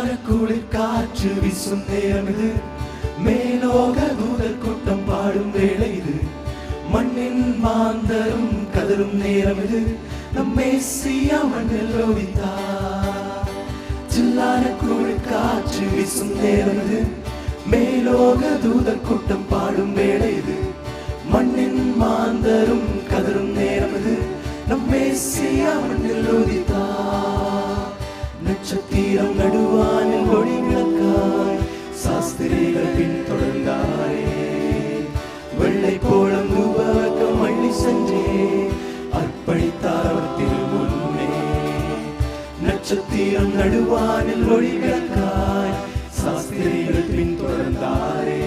ஜில்லான குளிர் காற்று வீசும் நேரம் இது. மேலோக தூதர் கூட்டம் பாடும் வேலை இது. மண்ணின் மாந்தரும் கதரும் நேரம் இது. நம் சியா மண்ணில் ரோவித்தார். சில்லான குளிர் காற்று வீசும் நேரம் இது. மேலோக தூதர் கூட்டம் நட்சத்திரம் நடுவானில் ஒளி விளக்காய். சாஸ்திரிகள் பின்தொடர்ந்தாரே வெள்ளை போலம் தூபவக்கம் அள்ளி சென்றே. அர்ப்பணித்தார் அவர் திருமுன்னே. நட்சத்திரம் நடுவானில் ஒளி விளக்காய். சாஸ்திரிகள் பின்தொடர்ந்தாரே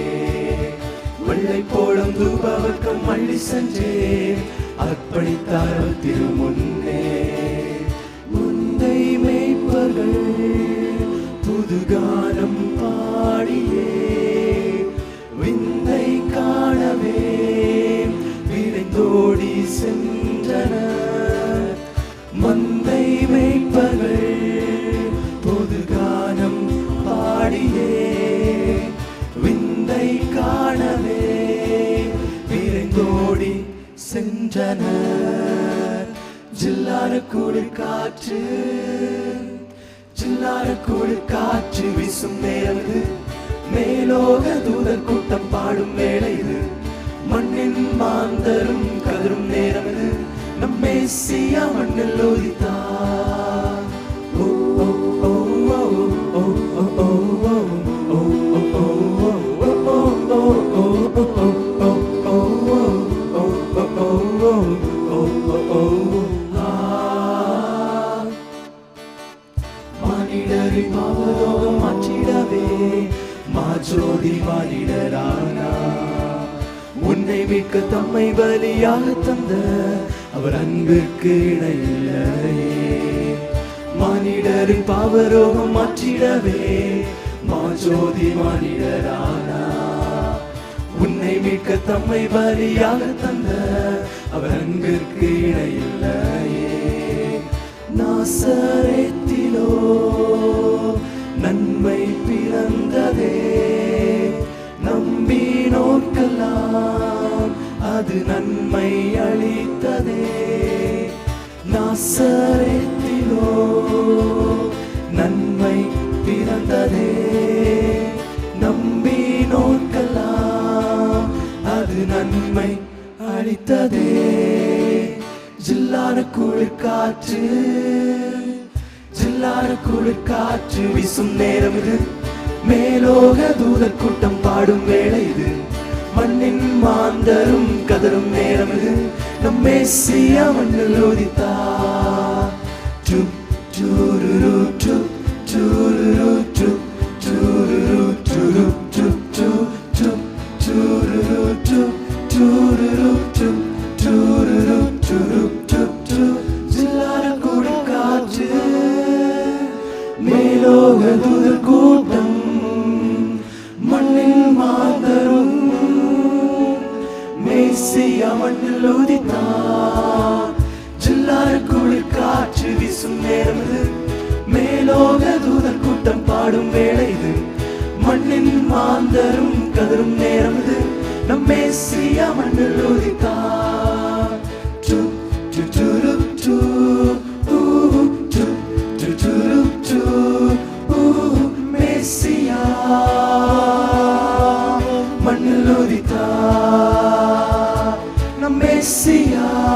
வெள்ளை போலம் தூபவக்கம் அள்ளி சென்றே. அர்ப்பணித்தார் அவர் திருமுன்னே. மேய்ப்பர்கள் புதுகானம் பாடியே விந்தை காணவே விரைந்தோடி சென்றனர் மந்தை மேய்ப்பர்கள் புதுகானம் பாடியே விந்தை காணவே விரைந்தோடி சென்றனர் ஜில்லான குளிர் காற்று ஜில்லான காற்று வீசும் நேரம் இது. மேலோக தூதர் கூட்டம் பாடும் வேலை இது. மண்ணின் மாந்தரும் கதரும் நேரம் இது. நம்மேசியா மண்ணில் ஓதித்தார் மாஜோதி மானிடரானா உன்னை மிக்க தம்மை பலியாக தந்த அவர் அன்புக்கு இணையில்லையே மானிடரின் பாவரோகம் மாற்றிடவே மா ஜோதி மானிடரானா. உன்னை மிக்க தம்மை பலியாக தந்த அவர் அன்பிற்கு அது நன்மை அளித்ததே. நாசரேத்திலோ நன்மை பிறந்ததே. நம்பி நோக்கலாம் அது நன்மை அளித்ததே. ஜில்லான குளிர்காற்று ஜில்லான குளிர்காற்று வீசும் நேரம் இது. மேலோக தூதர் கூட்டம் பாடும் வேலை இது. மண்ணின் மாந்தரும் கதரும் நேரம் இது நம்மே சியா மண்ணில் உதித்தா. டுப் டூரு டுப் டூரு டுப் டூரு டுரு டுப் டு டுப் டூரு டுப் டூரு டுப் டூரு டுரு டுப் டு ஜில்லார கூட காற்று மேலோக தூர மேசியா மண்ணில் உதித்தான். ஜில்லாறு குளிர் காற்று வீசும் நேரம் இது. மேலோக தூதர் கூட்டம் பாடும் வேலை இது. மண்ணின் மாந்தரும் கதரும் நேரம் இது. நம்மேசியா மண்ணில் உதித்தான். na Messias.